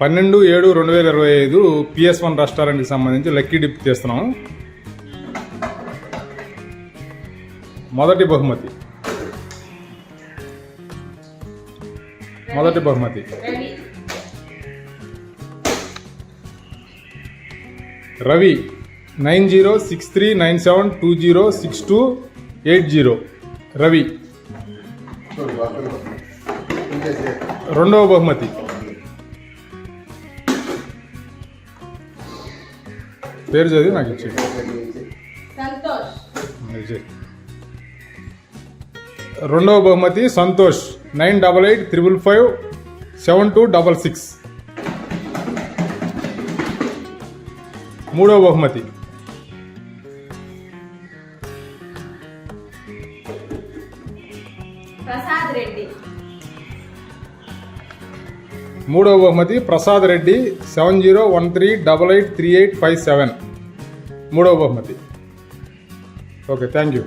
పన్నెండు ఏడు రెండు వేల ఇరవై ఐదు పిఎస్ వన్ రెస్టారెంట్కి సంబంధించి లక్కీ డిప్ తీస్తున్నాం. మొదటి బహుమతి. మొదటి బహుమతి. Ravi nine zero six three nine seven two zero six two eight zero. Ravi. రెండవ బహుమతి. పేరు చదివి నాకు ఇచ్చేయి. రెండవ బహుమతి Santosh. Nine double eight triple five seven two double six. మూడవ బహుమతి. ప్రసాద్ రెడ్డి. మూడవ బహుమతి Prasad Reddy seven zero one three double eight three eight five seven మూడవ బహుమతి ఓకే థ్యాంక్ యూ